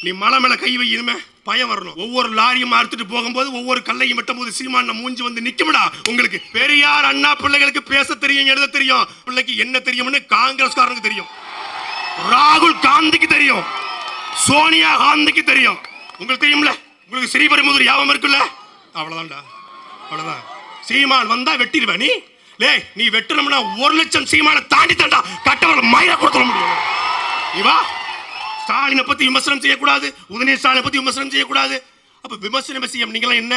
நீ மலை மேல கை வை பயம் வரணும். ஒவ்வொரு லாரியும் அறுத்துட்டு போகும்போது ஒவ்வொரு கல்லையும் வெட்டும் போது சீமான மூஞ்சி வந்து நிக்கும்டா. உங்களுக்கு பெரியார் அண்ணா பிள்ளைகளுக்கு பேச தெரியும் எழுத தெரியும். பிள்ளைக்கு என்ன தெரியும்னு காங்கிரஸ்காரனுக்கு தெரியும். ராகுல் காந்திக்கு தெரியும். சோனியா காந்திக்கு தெரியும். உங்களுக்கு தெரியும்ல? உங்களுக்கு ஸ்ரீபெரும்புதூர் யாபம் இருக்குல்ல? அவ்வளவுதான்டா. அவ்வளவுதான். சீமான் வந்தா வெட்டிடுவேன் நீ? லே நீ வெட்டணும்னா ஒரு லட்சம் சீமான தாண்டி தாண்டா கட்டவர்கள் மயிரை கொடுத்துட முடியும். நீ வா. ஸ்டாலினை பற்றி விமர்சனம் செய்யக்கூடாது உதயநிதி ஸ்டாலினை பற்றி விமர்சனம் செய்யக்கூடாது. அப்போ விமர்சனம் செய்ய நீங்களாம் என்ன?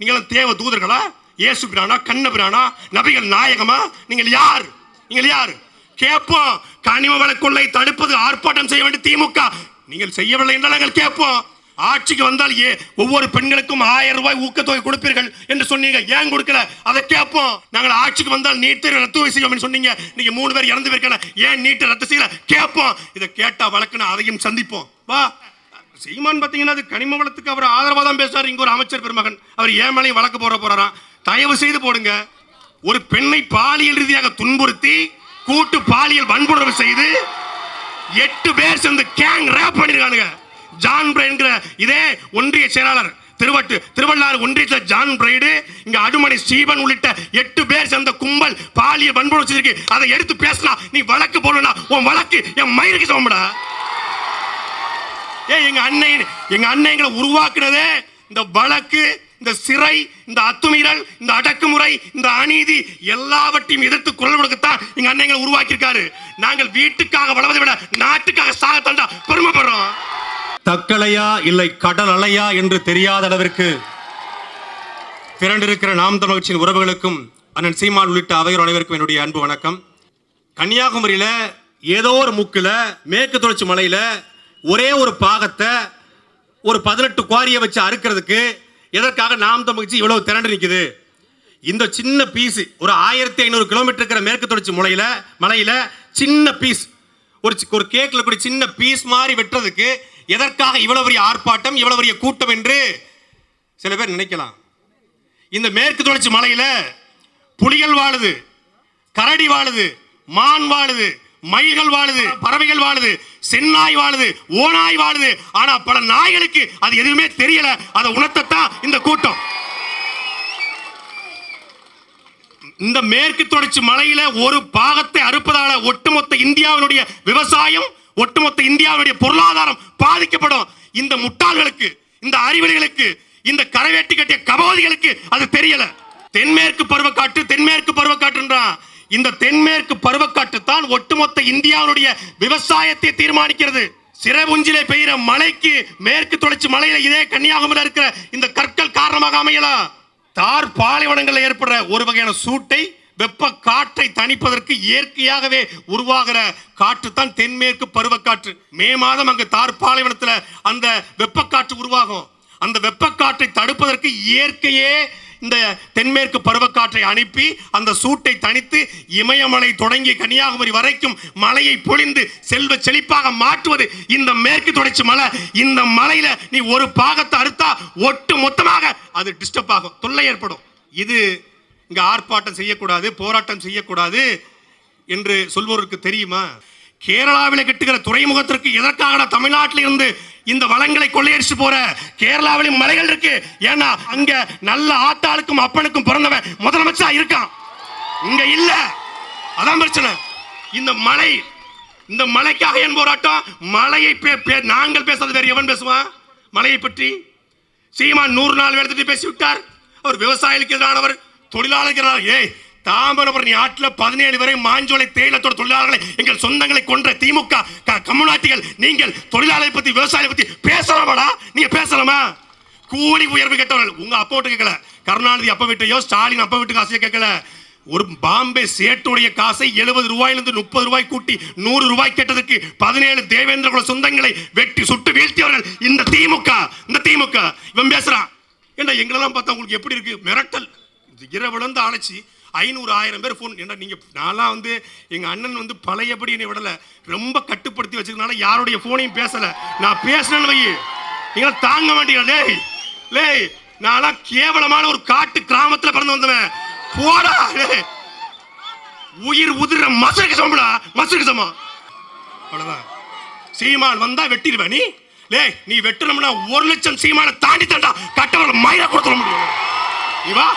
நீங்களாம் தேவ தூதர்களா? இயேசு பிரானா? கண்ண பிரானா? நபிகள் நாயகமா? நீங்கள் யார்? நீங்கள் யார்? கேட்போம். கனிம வள கொள்ளை தடுப்பது ஆர்ப்பாட்டம் செய்ய வேண்டிய திமுக. நீங்கள் செய்யவில்லை என்றால் நாங்கள் கேட்போம். ஆட்சிக்கு வந்தால் ஏ ஒவ்வொரு பெண்களுக்கும் ஆயிரம் ரூபாய் ஊக்கத்தொகை கொடுப்பீர்கள் என்று சொன்னீங்க. ஏன் கொடுக்கல? அதை கேட்போம். நாங்கள் ஆட்சிக்கு வந்தால் நீட்டு ரத்து செய்யும் சொன்னீங்க. நீங்க மூணு பேர் இறந்து போயிருக்கல ஏன் நீட்டை ரத்து செய்யல? கேட்போம். இதை கேட்டா வழக்குன்னு அதையும் சந்திப்போம். வா. சீமான் பார்த்தீங்கன்னா அது கனிம வளத்துக்கு அவர் ஆதரவாக தான் பேசுறாரு. இங்க ஒரு அமைச்சர் பெருமகன். அவர் ஏன் வழக்கு போட போறாராம் தயவு செய்து போடுங்க. ஒரு பெண்ணை பாலியல் ரீதியாக துன்புறுத்தி கூட்டு பாலியல் வன்புணர்வு செய்து எட்டு பேர் சேர்ந்து கேங் ரேப் பண்ணிருக்கானுங்க. ஜான் பிரைன்கிற இதே ஒன்றிய செயலாளர் திருவட்டு திருவள்ளாறு ஒன்றியத்தில் ஜான் பிரைடு இங்க அடுமணி ஸ்டீபன் உள்ளிட்ட எட்டு பேர் சேர்ந்த கும்பல் பாலியல் வன்புணர்வு வச்சிருக்கு. அதை எடுத்து பேசினா நீ வழக்கு போடணும்னா உன் வழக்கு என் மயிருக்கு சமம்டா ஏ எங்க அன்னை எங்க அன்னைங்களை உருவாக்குனதே இந்த வழக்கு இந்த சிறை இந்த அத்துமீறல் இந்த அடக்குமுறை இந்த அநீதி எல்லாவற்றையும் எதிர்த்து குரல் கொடுக்கத்தான் எங்க அன்னைங்களை உருவாக்கியிருக்காரு. நாங்கள் வீட்டுக்காக வளர்வதை விட நாட்டுக்காக சாகத்தாண்டா பெருமைப்படுறோம். தக்கலையா இல்லை கடல் அலையா என்று தெரியாத அளவிற்கு திரண்டிருக்கிற நாம் தமிழ்ச்சியின் உறவுகளுக்கும் அண்ணன் சீமான் உள்ளிட்ட அவையோர் அனைவருக்கும் என்னுடைய அன்பு வணக்கம். கன்னியாகுமரியில் ஏதோ ஒரு முக்கில் மேற்கு தொடர்ச்சி மலையில் ஒரே ஒரு பாகத்தை ஒரு பதினெட்டு குவாரியை வச்சு அறுக்கிறதுக்கு எதற்காக நாம் தமிழ்ச்சி இவ்வளோ திரண்டு நிற்குது இந்த சின்ன பீஸ் ஒரு ஆயிரத்தி ஐநூறு கிலோமீட்டர் இருக்கிற மேற்கு தொடர்ச்சி மலையில் மலையில் சின்ன பீஸ் ஒரு ஒரு கேக்கில் கூட சின்ன பீஸ் மாதிரி வெட்டுறதுக்கு எதற்காக இவ்வளவு பெரிய ஆர்ப்பாட்டம் இவ்வளவு பெரிய கூட்டம் என்று சில பேர் நினைக்கலாம். இந்த மேற்கு தொடர்ச்சி மலையில புலிகள் வாழுது கரடி வாழுது மான் வாழுது மயில்கள் வாழுது பறவைகள் வாழுது செந்நாய் வாழுது ஓநாய் வாழுது. ஆனா பல நாய்களுக்கு அது எதுவுமே தெரியல. அதை உணர்த்தத்தான் இந்த கூட்டம். இந்த மேற்கு தொடர்ச்சி மலையில ஒரு பாகத்தை அறுப்பதால ஒட்டுமொத்த இந்தியாவினுடைய விவசாயம் ஒட்டுமொத்த இந்தியாவுடைய பொருளாதாரம் பாதிக்கப்படும். இந்த முட்டாள்களுக்கு இந்த அறிவடிகளுக்கு இந்த கரைவேட்டி கட்டிய கபோதிகளுக்கு அது தெரியல. தென்மேற்கு பருவக்காட்டு தென்மேற்கு பருவக்காட்டுன்றான் இந்த தென்மேற்கு பருவக்காட்டு தான் ஒட்டுமொத்த இந்தியாவுடைய விவசாயத்தை தீர்மானிக்கிறது. சிறபுஞ்சிலே பெய்கிற மலைக்கு மேற்கு தொடர்ச்சி மலையில இதே கன்னியாகுமரியில் இருக்கிற இந்த கற்கள் காரணமாக அமையலாம். தார் பாலைவனங்களில் ஏற்படுற ஒரு வகையான சூட்டை வெப்ப காற்றை தணிப்பதற்கு இயற்கையாகவே உருவாகிற காற்று தான் தென்மேற்கு பருவக்காற்று. மே மாதம் அங்கு தார் பாலைவனத்தில் அந்த வெப்பக்காற்று உருவாகும். அந்த வெப்பக்காற்றை தடுப்பதற்கு இயற்கையே இந்த தென்மேற்கு பருவக்காற்றை அனுப்பி அந்த சூட்டை தணித்து இமயமலை தொடங்கி கன்னியாகுமரி வரைக்கும் மலையை பொழிந்து செல்வ செழிப்பாக மாற்றுவது இந்த மேற்கு தொடர்ச்சி மலை. இந்த மலையில நீ ஒரு பாகத்தை அறுத்தா ஒட்டு மொத்தமாக அது டிஸ்டர்ப் ஆகும் தொல்லை ஏற்படும். இது இங்கே ஆர்ப்பாட்டம் செய்யக்கூடாது போராட்டம் செய்யக்கூடாது என்று சொல்பவருக்கு தெரியுமா? கேரளாவில் கட்டுகிற துறைமுகத்திற்கு எதற்காக தமிழ்நாட்டில் இருந்து இந்த வளங்களை கொள்ளையடிச்சு போற? கேரளாவிலும் மலைகள் இருக்கு. ஏன்னா அங்க நல்ல ஆட்டாளுக்கும் அப்பனுக்கும் பிறந்தவன் முதலமைச்சா இருக்கான். இங்க இல்ல. அதான் பிரச்சனை. இந்த மலை இந்த மலைக்காக என் போராட்டம்? மலையை பே- பே- நாங்கள் பேசாத வேற எவன் பேசுவான் மலையை பற்றி சீமான் நூறு நாள் எடுத்துட்டு பேசிவிட்டார். அவர் விவசாயிகளுக்கு எதிரானவர். தொழிலாளர்கள் ஏய் தாமிரபரணி ஆற்றில் பதினேழு வரை மாஞ்சோலை தேயிலத்தோட தொழிலாளர்களை எங்கள் சொந்தங்களை கொன்ற திமுக க- நீங்கள் தொழிலாளரை பத்தி விவசாயிகளை பத்தி பேசலாமாடா? நீங்க பேசலாமா? கூலி உயர்வு கேட்டவர்கள் உங்க அப்போட்டு கேட்கல கருணாநிதி அப்பா விட்டையோ ஸ்டாலின் அப்ப விட்டு காசையோ கேட்கல ஒரு பாம்பே சேட்டுடைய காசை எழுபது ரூபாயிலிருந்து முப்பது ரூபாய் கூட்டி நூறு ரூபாய் கேட்டதுக்கு பதினேழு தேவேந்திர குல சொந்தங்களை வெட்டி சுட்டு வீழ்த்தியவர்கள் இந்த திமுக இந்த திமுக. இவன் பேசுறான். ஏண்டா எங்களெல்லாம் பார்த்தா உங்களுக்கு எப்படி இருக்கு? மிரட்டல். இரவுலேருந்து அழைச்சி ஐநூறு ஆயிரம் பேர் ஃபோன் என்ன நீங்கள் நான்லாம் வந்து எங்கள் அண்ணன் வந்து பழையபடி என்னை விடலை. ரொம்ப கட்டுப்படுத்தி வச்சிருக்கனால யாருடைய ஃபோனையும் பேசலை. நான் பேசினேன்னு வை. நீங்க தாங்க மாட்டீங்க லேய் லேய் நான்லாம் கேவலமான ஒரு காட்டு கிராமத்தில் பிறந்து வந்தவன். போடா உயிர் உதிர மசருக்கு சமம்டா மசருக்கு சமம். அவ்வளோதான் சீமான் வந்தால் வெட்டிடுவேன் நீ. லே நீ வெட்டணும்னா ஒரு லட்சம் சீமான தாண்டி தாண்டா கட்டவர்கள் மயிரை கொடுத்துட முடியும். நீ வா.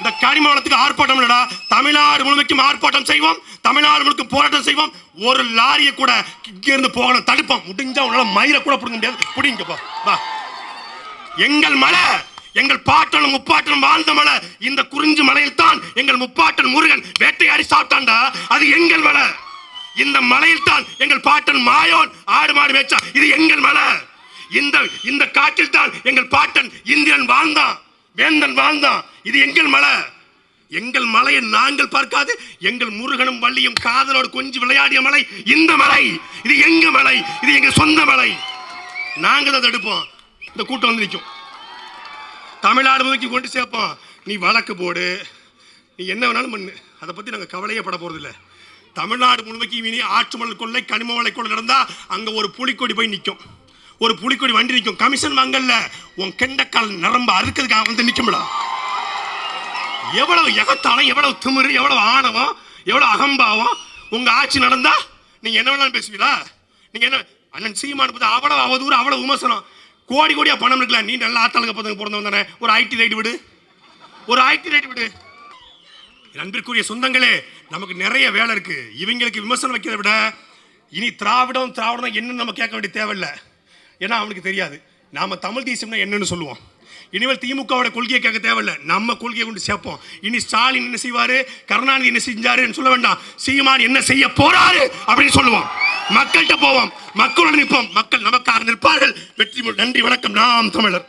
இந்த கனிமவளத்துக்கு ஆர்ப்பாட்டம் இல்லடா. தமிழ்நாடு முழுமைக்கும் ஆர்ப்பாட்டம் செய்வோம். தமிழ்நாடு முழுக்க போராட்டம் செய்வோம். ஒரு லாரியை கூட இங்கிருந்து போகணும். தடுப்போம். முடிஞ்சா உன்னால மயிரை கூட பிடிக்க முடியாது. பிடிங்கப்பா வா. எங்கள் மலை எங்கள் பாட்டனும் முப்பாட்டனும் வாழ்ந்த மலை இந்த குறிஞ்சி மலையில் தான் எங்கள் முப்பாட்டன் முருகன் வேட்டையாடி சாப்பிட்டான்டா. அது எங்கள் மலை. இந்த மலையில் தான் எங்கள் பாட்டன் மாயோன் ஆடு மாடு மேய்ச்சா இது எங்கள் மலை. இந்த இந்த காட்டில் தான் எங்கள் பாட்டன் இந்திரன் வாழ்ந்தான். வேந்தன் வாழ்ந்தான். இது எங்கள் மலை. எங்கள் மலையை நாங்கள் பார்க்காது எங்கள் முருகனும் வள்ளியும் காதலோடு கொஞ்சம் விளையாடிய மலை இந்த மலை. இது எங்க மலை? இது எங்க சொந்த மலை. நாங்கள் அதை எடுப்போம். இந்த கூட்டம் வந்து நிற்கும். தமிழ்நாடு நோக்கி கொண்டு சேர்ப்போம். நீ வழக்கு போடு. நீ என்ன வேணாலும் பண்ணு. அதை பற்றி நாங்கள் கவலையே பட போகிறதில்ல தமிழ்நாடு முழுமைக்கு இனி ஆற்று மணல் கொள்ளை கனிம வளை கொள்ளை நடந்தால் அங்கே ஒரு புலிக்கொடி போய் நிற்கும் ஒரு புலிக்கொடி வண்டி நிற்கும். கமிஷன் வாங்கல்ல. உன் கெண்டக்கால் நரம்ப அறுக்கிறதுக்காக வந்து நிற்கும்டா எவ்வளவு எகத்தாளம் எவ்வளவு திமிரு எவ்வளவு ஆணவம் எவ்வளவு அகம்பாவம். உங்க ஆட்சி நடந்தா நீங்க என்ன வேணாலும் பேசுவீங்களா நீங்க என்ன அண்ணன் சீமான பத்தி அவ்வளவு அவதூறு அவ்வளவு விமர்சனம். கோடி கோடியா பணம் இருக்கல நீ நல்ல ஆத்தாளுக்கு பதங்க பிறந்தவன் தானே ஒரு ஐடி ரைட் விடு. ஒரு ஐடி ரைட் விடு. என் அன்பிற்குரிய சொந்தங்களே நமக்கு நிறைய வேலை இருக்கு. இவங்களுக்கு விமர்சனம் வைக்கிறத விட இனி திராவிடம் திராவிடம் என்னன்னு நம்ம கேட்க வேண்டிய தேவையில்லை. ஏன்னா அவனுக்கு தெரியாது. நாம தமிழ் தேசியம்னா என்னன்னு சொல்லுவோம். இனிமேல் திமுகவோட கொள்கையை கேட்க தேவையில்ல. நம்ம கொள்கையை கொண்டு சேர்ப்போம். இனி ஸ்டாலின் என்ன செய்வாரு? கருணாநிதி என்ன செஞ்சாருன்னு சொல்ல வேண்டாம். சீமான் என்ன செய்ய போறாரு அப்படின்னு சொல்லுவோம். மக்கள்கிட்ட போவோம். மக்களோட நிற்போம். மக்கள் நமக்காக நிற்பார்கள். வெற்றி நன்றி வணக்கம். நாம் தமிழர்.